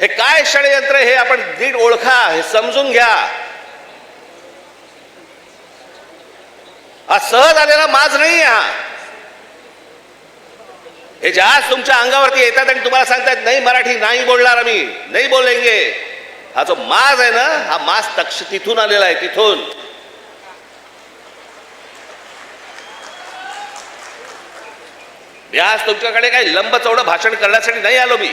हे काय षडयंत्र हे आपण नीट ओळखा हे समजून घ्या. हा सहज आलेला माज नाही हा. हे जहाज तुमच्या अंगावरती येतात आणि तुम्हाला सांगतात नाही मराठी नाही बोलणार आम्ही नाही बोलेंगे. हा जो माज आहे ना हा माज तक्ष तिथून आलेला आहे तिथून. व्यास आज तुमच्याकडे काही लंब चौडं भाषण करण्यासाठी नाही आलो मी.